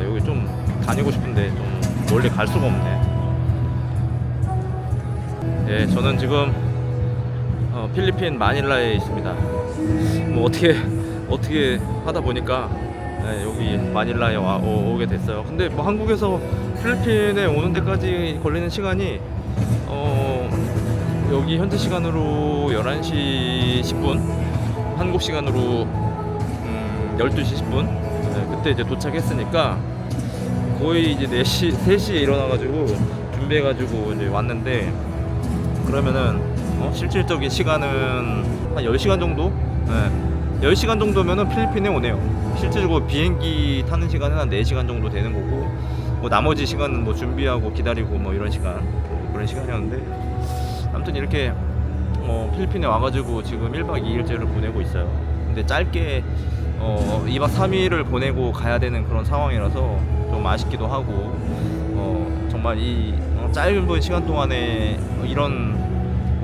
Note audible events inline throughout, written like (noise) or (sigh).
아 여기 좀 다니고 싶은데 좀 멀리 갈 수가 없네. 예, 저는 지금 어, 필리핀 마닐라에 있습니다. 뭐 어떻게 어떻게 하다 보니까 예, 여기 마닐라에 와, 오, 게 됐어요. 근데 뭐 한국에서 필리핀에 오는 데까지 걸리는 시간이 어, 여기 현지 시간으로 11시 10분, 한국 시간으로 음, 12시 10분. 네, 그때 이제 도착했으니까 거의 이제 4시, 3시에 일어나가지고 준비해가지고 이제 왔는데 그러면은 어, 실질적인 시간은 한 10시간 정도? 네. 10시간 정도면은 필리핀에 오네요. 실질적으로 비행기 타는 시간은 한 4시간 정도 되는 거고 뭐 나머지 시간은 뭐 준비하고 기다리고 뭐 이런 시간 그런 시간이었는데 아무튼 이렇게 어, 필리핀에 와가지고 지금 1박 2일째를 보내고 있어요. 근데 짧게 어, 2박 3일을 보내고 가야 되는 그런 상황이라서 좀 아쉽기도 하고 어, 정말 이 어, 짧은 시간 동안에 이런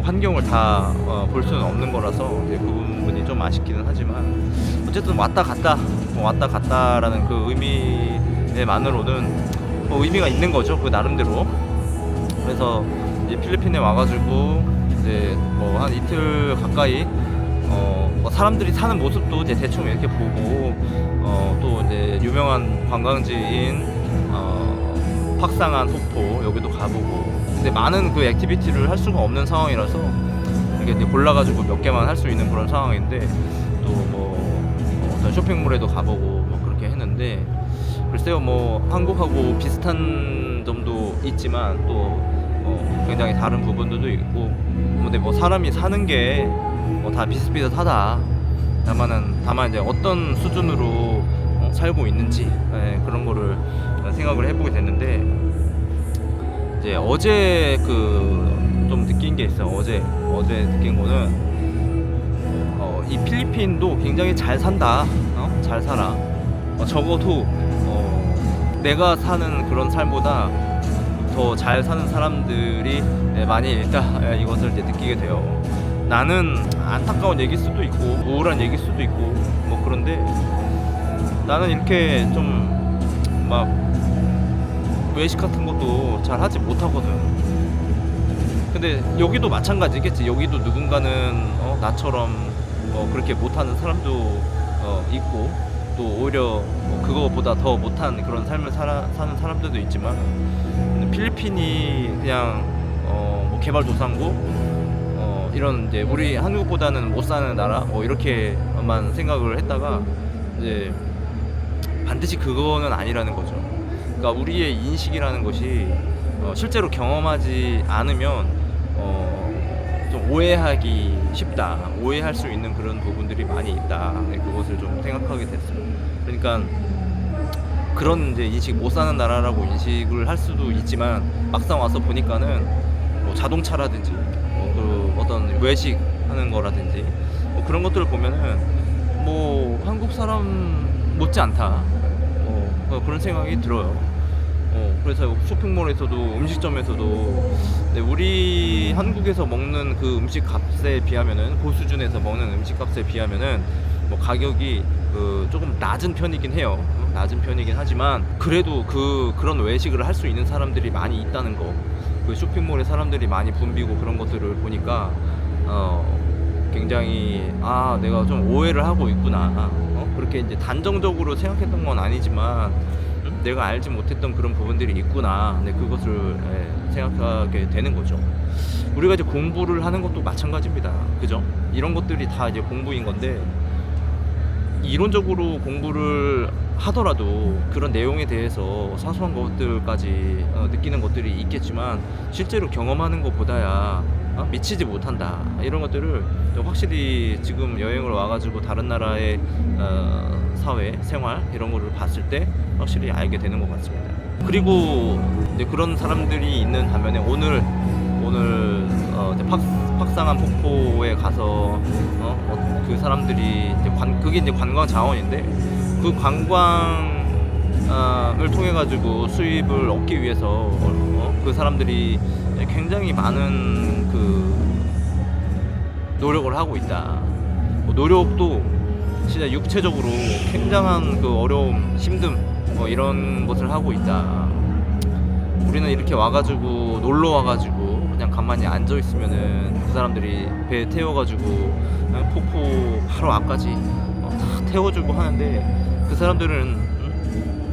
환경을 다 볼 수는 없는 거라서 그 부분이 좀 아쉽기는 하지만 어쨌든 왔다 갔다 어, 왔다 갔다라는 그 의미만으로는 뭐 의미가 있는 거죠 그 나름대로. 그래서 이제 필리핀에 와가지고 이제 뭐 한 이틀 가까이 어, 뭐 사람들이 사는 모습도 이제 대충 이렇게 보고 어, 또 이제 유명한 관광지인 어, 팍상한 폭포 여기도 가보고. 근데 많은 그 액티비티를 할 수가 없는 상황이라서 이게 이제 골라가지고 몇 개만 할 수 있는 그런 상황인데 또뭐 어떤 쇼핑몰에도 가보고 뭐 그렇게 했는데 글쎄요 뭐 한국하고 비슷한 점도 있지만 또 어, 굉장히 다른 부분들도 있고. 근데 뭐 사람이 사는 게 뭐 다 비슷비슷하다. 다만은 다만 이제 어떤 수준으로 어, 살고 있는지 예, 그런 거를 생각을 해보게 됐는데 이제 어제 그 좀 느낀 게 있어요. 어제 어제 느낀 거는 어, 이 필리핀도 굉장히 잘 산다. 어? 잘 살아. 어, 적어도 어, 내가 사는 그런 삶보다 더 잘 사는 사람들이 예, 많이 있다. 예, 이것을 느끼게 돼요. 나는 안타까운 얘기일 수도 있고 우울한 얘기일 수도 있고 뭐 그런데 나는 이렇게 좀 막 외식 같은 것도 잘 하지 못하거든. 근데 여기도 마찬가지겠지. 여기도 누군가는 어, 나처럼 뭐 그렇게 못하는 사람도 어, 있고 또 오히려 뭐 그거보다 더 못한 그런 삶을 살아, 사는 사람들도 있지만 필리핀이 그냥 어, 뭐 개발도상국 어, 이런 이제 우리 한국보다는 못 사는 나라 뭐 이렇게만 생각을 했다가 이제 반드시 그거는 아니라는 거죠. 그러니까 우리의 인식이라는 것이 어, 실제로 경험하지 않으면 어, 좀 오해하기 쉽다. 오해할 수 있는 그런 부분들이 많이 있다. 네, 그것을 좀 생각하게 됐어요. 그러니까 그런 이제 인식 못 사는 나라라고 인식을 할 수도 있지만 막상 와서 보니까는 뭐 자동차라든지 외식 하는 거라든지 뭐 그런 것들을 보면은 뭐 한국 사람 못지 않다. 어, 어, 그런 생각이 들어요. 어, 그래서 쇼핑몰에서도 음식점에서도 네, 우리 한국에서 먹는 그 음식 값에 비하면은 고수준에서 먹는 음식 값에 비하면은 뭐 가격이 그 조금 낮은 편이긴 해요. 어, 낮은 편이긴 하지만 그래도 그 그런 외식을 할 수 있는 사람들이 많이 있다는 거. 그 쇼핑몰에 사람들이 많이 붐비고 그런 것들을 보니까 어 굉장히 아 내가 좀 오해를 하고 있구나. 어? 그렇게 이제 단정적으로 생각했던 건 아니지만 음? 내가 알지 못했던 그런 부분들이 있구나. 네, 그것을 예, 생각하게 되는 거죠. 우리가 이제 공부를 하는 것도 마찬가지입니다. 그죠? 이런 것들이 다 이제 공부인 건데 이론적으로 공부를 하더라도 그런 내용에 대해서 사소한 것들까지 어, 느끼는 것들이 있겠지만 실제로 경험하는 것보다야 어, 미치지 못한다 이런 것들을 확실히 지금 여행을 와가지고 다른 나라의 어, 사회 생활 이런 거를 봤을 때 확실히 알게 되는 것 같습니다. 그리고 이제 그런 사람들이 있는 반면에 오늘 오늘 어, 이제 팍, 팍상한 폭포에 가서 어, 어, 그 사람들이 이제 관 그게 이제 관광 자원인데 그 관광 을 통해 가지고 수입을 얻기 위해서 어, 어, 그 사람들이 굉장히 많은 그 노력을 하고 있다. 뭐 노력도 진짜 육체적으로 굉장한 그 어려움, 힘듦 뭐 이런 것을 하고 있다. 우리는 이렇게 와가지고 놀러 와가지고 그냥 가만히 앉아 있으면은 그 사람들이 배 태워가지고 폭포 바로 앞까지 어, 다 태워주고 하는데 그 사람들은 음,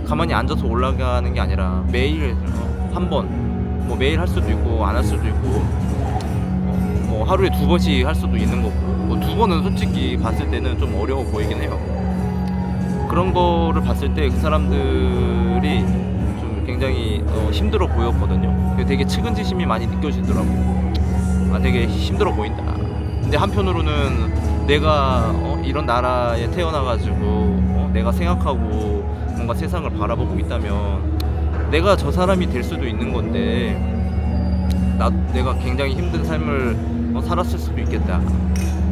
가만히 앉아서 올라가는 게 아니라 매일 어, 한번 뭐 매일 할 수도 있고 안 할 수도 있고 어, 뭐 하루에 두 번씩 할 수도 있는 거고 뭐 두 번은 솔직히 봤을 때는 좀 어려워 보이긴 해요. 그런 거를 봤을 때 그 사람들이 좀 굉장히 어, 힘들어 보였거든요. 되게 측은지심이 많이 느껴지더라고. 아, 되게 힘들어 보인다. 근데 한편으로는 내가 어, 이런 나라에 태어나가지고 어, 내가 생각하고 뭔가 세상을 바라보고 있다면 내가 저 사람이 될 수도 있는 건데 나 내가 굉장히 힘든 삶을 어, 살았을 수도 있겠다.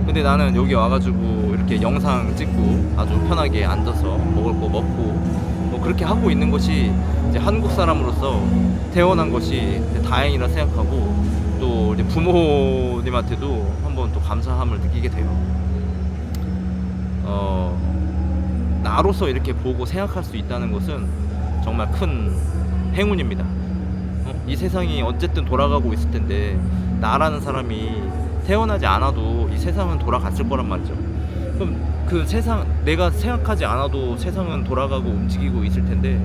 근데 나는 여기 와가지고 이렇게 영상 찍고 아주 편하게 앉아서 먹을 거 먹고 뭐 그렇게 하고 있는 것이 이제 한국 사람으로서 태어난 것이 다행이라 생각하고 또 이제 부모님한테도 한번 또 감사함을 느끼게 돼요. 어, 나로서 이렇게 보고 생각할 수 있다는 것은 정말 큰 행운입니다. 어, 이 세상이 어쨌든 돌아가고 있을 텐데 나라는 사람이 태어나지 않아도 이 세상은 돌아갔을 거란 말이죠. 그럼 그 세상 내가 생각하지 않아도 세상은 돌아가고 움직이고 있을 텐데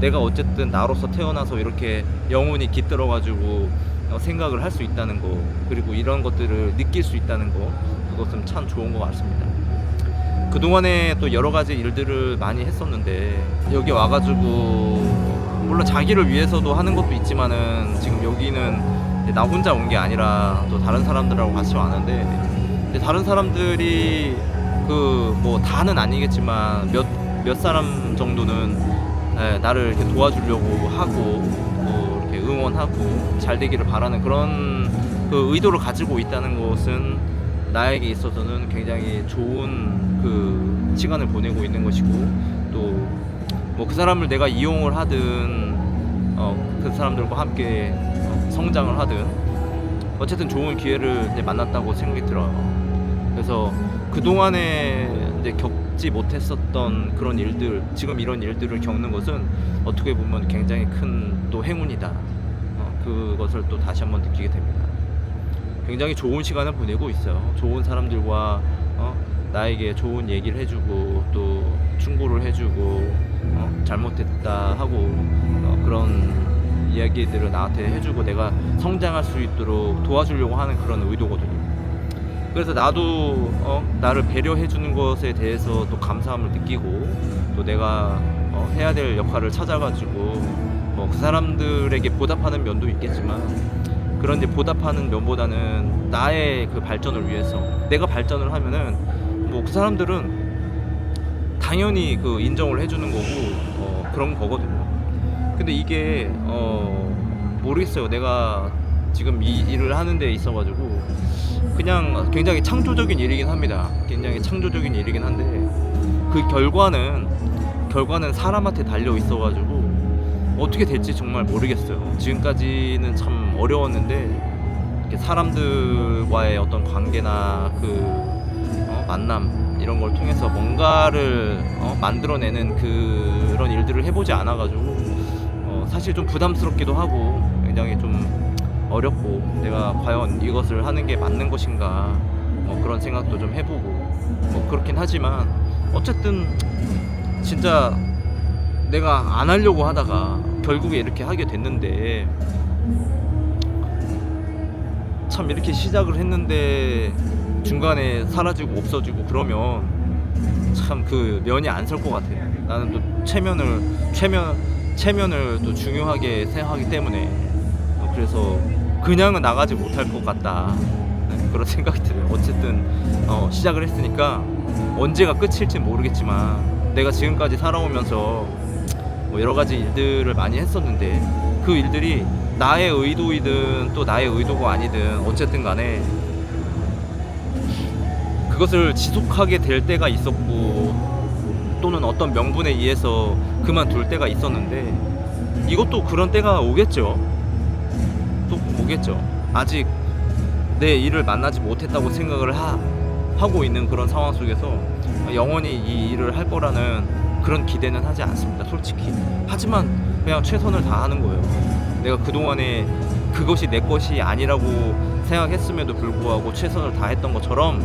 내가 어쨌든 나로서 태어나서 이렇게 영혼이 깃들어 가지고 어, 생각을 할 수 있다는 거 그리고 이런 것들을 느낄 수 있다는 거 그것은 참 좋은 것 같습니다. 그동안에 또 여러 가지 일들을 많이 했었는데 여기 와가지고 물론 자기를 위해서도 하는 것도 있지만은 지금 여기는 나 혼자 온 게 아니라 또 다른 사람들하고 같이 왔는데 다른 사람들이 그 뭐 다는 아니겠지만 몇 몇 사람 정도는 예, 나를 이렇게 도와주려고 하고 또 이렇게 응원하고 잘 되기를 바라는 그런 그 의도를 가지고 있다는 것은 나에게 있어서는 굉장히 좋은 그 시간을 보내고 있는 것이고 또 뭐 그 사람을 내가 이용을 하든 어, 그 사람들과 함께 어, 성장을 하든 어쨌든 좋은 기회를 만났다고 생각이 들어요. 그래서 그 동안에 이제 겪지 못했었던 그런 일들, 지금 이런 일들을 겪는 것은 어떻게 보면 굉장히 큰 또 행운이다. 어, 그것을 또 다시 한번 느끼게 됩니다. 굉장히 좋은 시간을 보내고 있어요. 좋은 사람들과 어, 나에게 좋은 얘기를 해주고 또 충고를 해주고 어, 잘못했다 하고 어, 그런 이야기들을 나한테 해주고 내가 성장할 수 있도록 도와주려고 하는 그런 의도거든요. 그래서 나도 어, 나를 배려해 주는 것에 대해서 또 감사함을 느끼고 또 내가 어, 해야 될 역할을 찾아가지고 뭐 그 사람들에게 보답하는 면도 있겠지만 그런데 보답하는 면보다는 나의 그 발전을 위해서 내가 발전을 하면은 뭐 그 사람들은 당연히 그 인정을 해주는 거고 어, 그런 거거든요. 근데 이게 어, 모르겠어요. 내가 지금 이 일을 하는 데 있어가지고 그냥 굉장히 창조적인 일이긴 합니다. 굉장히 창조적인 일이긴 한데 그 결과는 결과는 사람한테 달려 있어가지고 어떻게 될지 정말 모르겠어요. 지금까지는 참 어려웠는데 이렇게 사람들과의 어떤 관계나 그 어, 만남 이런 걸 통해서 뭔가를 어, 만들어내는 그런 일들을 해보지 않아가지고 어, 사실 좀 부담스럽기도 하고 굉장히 좀 어렵고 내가 과연 이것을 하는 게 맞는 것인가 뭐 그런 생각도 좀 해보고 뭐 그렇긴 하지만 어쨌든 진짜 내가 안 하려고 하다가 결국에 이렇게 하게 됐는데 참 이렇게 시작을 했는데 중간에 사라지고 없어지고 그러면 참 그 면이 안 설 것 같아요. 나는 또 체면을 체면 체면을 또 중요하게 생각하기 때문에 어, 그래서 그냥은 나가지 못할 것 같다 네, 그런 (laughs) 생각이 들어요. 어쨌든 어, 시작을 했으니까 언제가 끝일지 모르겠지만 내가 지금까지 살아오면서 뭐 여러 가지 일들을 많이 했었는데 그 일들이 나의 의도이든 또 나의 의도가 아니든 어쨌든 간에 그것을 지속하게 될 때가 있었고 또는 어떤 명분에 의해서 그만둘 때가 있었는데 이것도 그런 때가 오겠죠. 또 오겠죠. 아직 내 일을 만나지 못했다고 생각을 하, 하고 있는 그런 상황 속에서 영원히 이 일을 할 거라는 그런 기대는 하지 않습니다. 솔직히. 하지만 그냥 최선을 다하는 거예요. 내가 그동안에 그것이 내 것이 아니라고 생각했음에도 불구하고 최선을 다했던 것처럼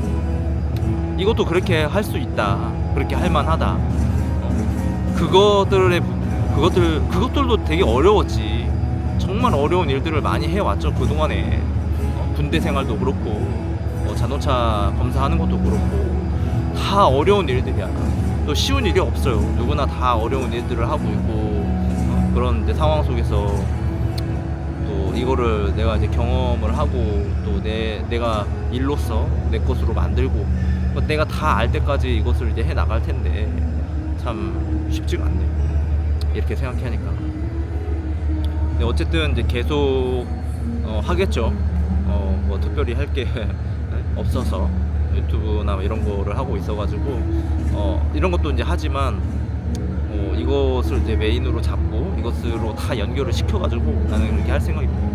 이것도 그렇게 할 수 있다. 그렇게 할 만하다. 어? 그것들의 그것들 그것들도 되게 어려웠지. 정말 어려운 일들을 많이 해왔죠 그 동안에 어? 군대 생활도 그렇고 어, 자동차 검사하는 것도 그렇고 다 어려운 일들이야. 또 쉬운 일이 없어요. 누구나 다 어려운 일들을 하고 있고 어, 그런 상황 속에서 내가 이제 경험을 하고 또 내 내가 일로서 내 것으로 만들고 뭐 내가 다 알 때까지 이것을 이제 해 나갈 텐데 참 쉽지가 않네요. 이렇게 생각하니까. 근데 어쨌든 이제 계속 어, 하겠죠. 어, 뭐 특별히 할 게 (laughs) 없어서 유튜브나 뭐 이런 거를 하고 있어가지고 어, 이런 것도 이제 하지만 어, 이것을 이제 메인으로 잡고 이것으로 다 연결을 시켜가지고 나는 이렇게 할 생각입니다.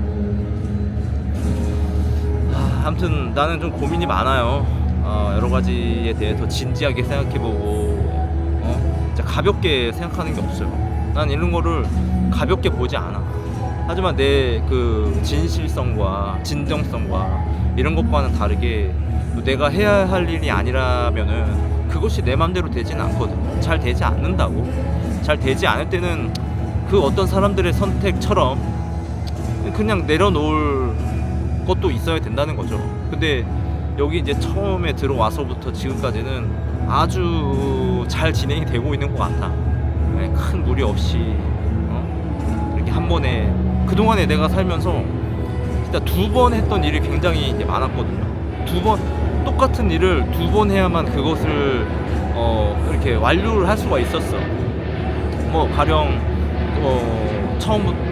아, 아무튼 나는 좀 고민이 많아요. 어, 여러 가지에 대해서 진지하게 생각해보고 어? 진짜 가볍게 생각하는 게 없어요. 난 이런 거를 가볍게 보지 않아. 하지만 내 그 진실성과 진정성과 이런 것과는 다르게 또 내가 해야 할 일이 아니라면은 그것이 내 맘대로 되지는 않거든. 잘 되지 않는다고. 잘 되지 않을 때는 그 어떤 사람들의 선택처럼 그냥 내려놓을 것도 있어야 된다는 거죠. 근데 여기 이제 처음에 들어와서부터 지금까지는 아주 잘 진행이 되고 있는 것 같아. 네, 큰 무리 없이 어? 이렇게 한 번에 그 동안에 내가 살면서 진짜 두 번 했던 일이 굉장히 이제 많았거든요. 두 번 똑같은 일을 두 번 해야만 그것을 어, 이렇게 완료를 할 수가 있었어. 뭐 가령 어, 처음부터 뭐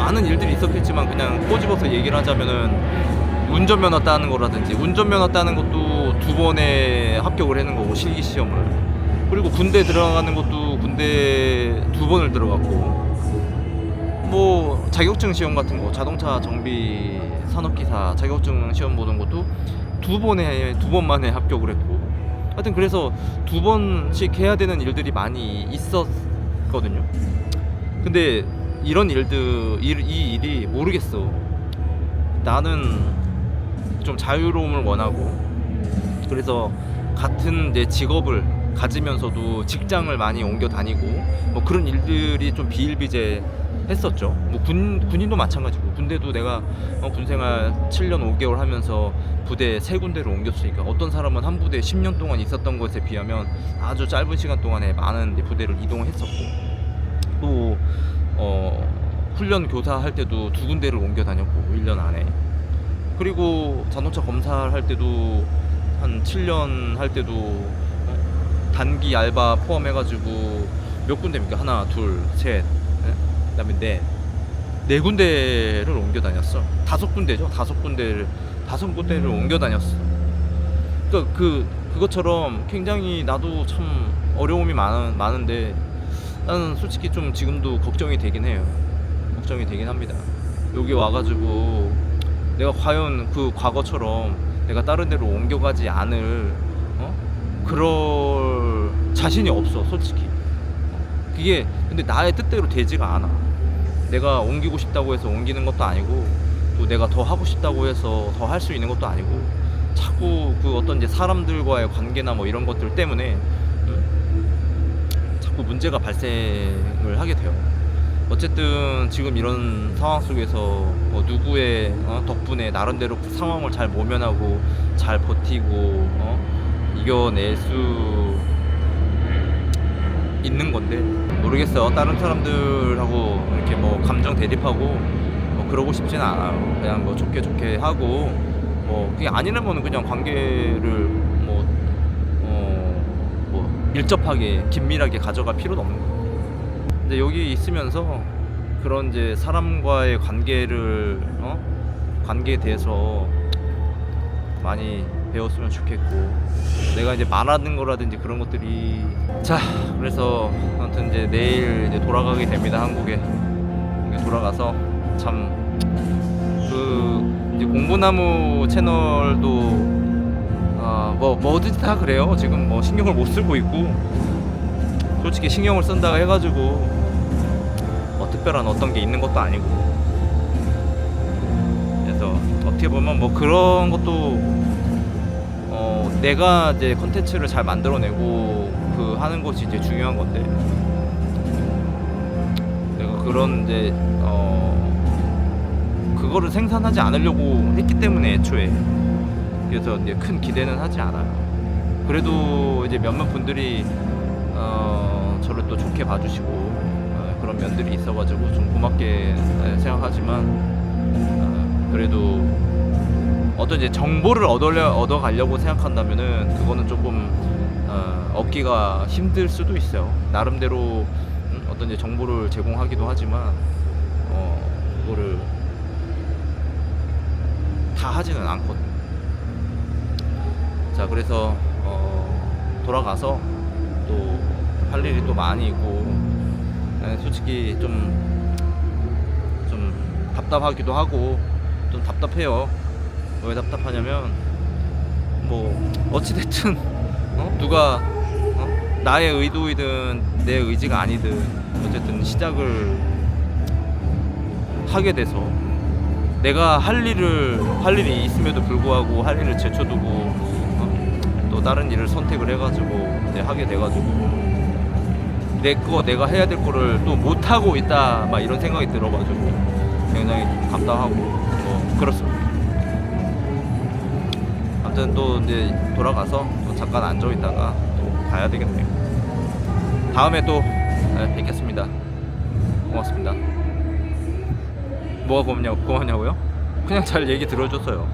많은 일들이 있었겠지만 그냥 꼬집어서 얘기를 하자면은 운전면허 따는 거라든지 운전면허 따는 것도 두 번에 합격을 하는 거고 실기 시험을. 그리고 군대 들어가는 것도 군대 두 번을 들어갔고. 뭐 자격증 시험 같은 거 자동차 정비 산업기사 자격증 시험 보는 것도 두 번에 두 번만에 합격을 했고. 하여튼 그래서 두 번씩 해야 되는 일들이 많이 있었거든요. 근데 이런 일들 일, 이 일이 모르겠어 나는 좀 자유로움을 원하고 그래서 같은 내 직업을 가지면서도 직장을 많이 옮겨 다니고 뭐 그런 일들이 좀 비일비재 했었죠. 뭐 군, 군인도 마찬가지고 군대도 내가 어, 군생활 7년 5개월 하면서 부대 세 군데를 옮겼으니까 어떤 사람은 한 부대 10년 동안 있었던 것에 비하면 아주 짧은 시간 동안에 많은 부대를 이동했었고 또 어, 훈련 교사 할 때도 두 군데를 옮겨 다녔고 1년 안에 그리고 자동차 검사를 할 때도 한 7년 할 때도 어, 단기 알바 포함해가지고 몇 군데입니까? 하나, 둘, 셋, 예? 그다음에 네, 네 군데를 옮겨 다녔어. 다섯 군데죠. 다섯 군데를 다섯 군데를 옮겨 다녔어. 그러니까 그 그것처럼 굉장히 나도 참 어려움이 많은 많은데 나는 솔직히 좀 지금도 걱정이 되긴 해요. 걱정이 되긴 합니다. 여기 와가지고 내가 과연 그 과거처럼 내가 다른 데로 옮겨가지 않을 어? 그럴 자신이 없어 솔직히 그게 근데 나의 뜻대로 되지가 않아 내가 옮기고 싶다고 해서 옮기는 것도 아니고 또 내가 더 하고 싶다고 해서 더 할 수 있는 것도 아니고 자꾸 그 어떤 이제 사람들과의 관계나 뭐 이런 것들 때문에 음? 자꾸 문제가 발생을 하게 돼요. 어쨌든 지금 이런 상황 속에서 뭐 누구의 어, 덕분에 나름대로 그 상황을 잘 모면하고 잘 버티고 어, 이겨낼 수 있는 건데 모르겠어요. 다른 사람들하고 이렇게 뭐 감정 대립하고 뭐 그러고 싶지는 않아요. 그냥 뭐 좋게 좋게 하고 뭐 그게 아니라면 그냥 관계를 뭐 밀접하게 긴밀하게 가져갈 필요도 없는 거예요. 근데 여기 있으면서 그런 이제 사람과의 관계를 어? 관계에 대해서 많이 배웠으면 좋겠고 내가 이제 말하는 거라든지 그런 것들이 자 그래서 아무튼 이제 내일 이제 돌아가게 됩니다 한국에 돌아가서 참 그 이제 공부나무 채널도 아 뭐 뭐든지 다 그래요. 지금 뭐 신경을 못 쓰고 있고 솔직히 신경을 쓴다고 해가지고 뭐 특별한 어떤 게 있는 것도 아니고. 그래서 어떻게 보면 뭐 그런 것도 어 내가 이제 컨텐츠를 잘 만들어내고 그 하는 것이 이제 중요한 건데. 내가 그런 이제 어 그거를 생산하지 않으려고 했기 때문에 애초에 그래서 이제 큰 기대는 하지 않아요. 그래도 이제 몇몇 분들이 어, 저를 또 좋게 봐주시고 어, 그런 면들이 있어가지고 좀 고맙게 네, 생각하지만 어, 그래도 어떤 이제 정보를 얻으려 얻어가려고 생각한다면은 그거는 조금 어, 얻기가 힘들 수도 있어요. 나름대로 음, 어떤 이제 정보를 제공하기도 하지만 어, 그거를 다 하지는 않거든. 자 그래서 어, 돌아가서 또 할 일이 또 많이 있고 네, 솔직히 좀좀 답답하기도 하고 좀 답답해요. 왜 답답하냐면 뭐 어찌 됐든 어? 누가 어? 나의 의도이든 내 의지가 아니든 어쨌든 시작을 하게 돼서 내가 할 일을 할 일이 있음에도 불구하고 할 일을 제쳐두고 어? 또 다른 일을 선택을 해가지고 이제 하게 돼가지고 내 거 내가 해야 될 거를 또 못 하고 있다 막 이런 생각이 들어가지고 굉장히 좀 답답하고 뭐 그렇습니다. 아무튼 또 이제 돌아가서 또 잠깐 앉아 있다가 또 가야 되겠네요. 다음에 또 네, 뵙겠습니다. 고맙습니다. 뭐가 고맙냐, 고맙냐고요? 그냥 잘 얘기 들어줬어요.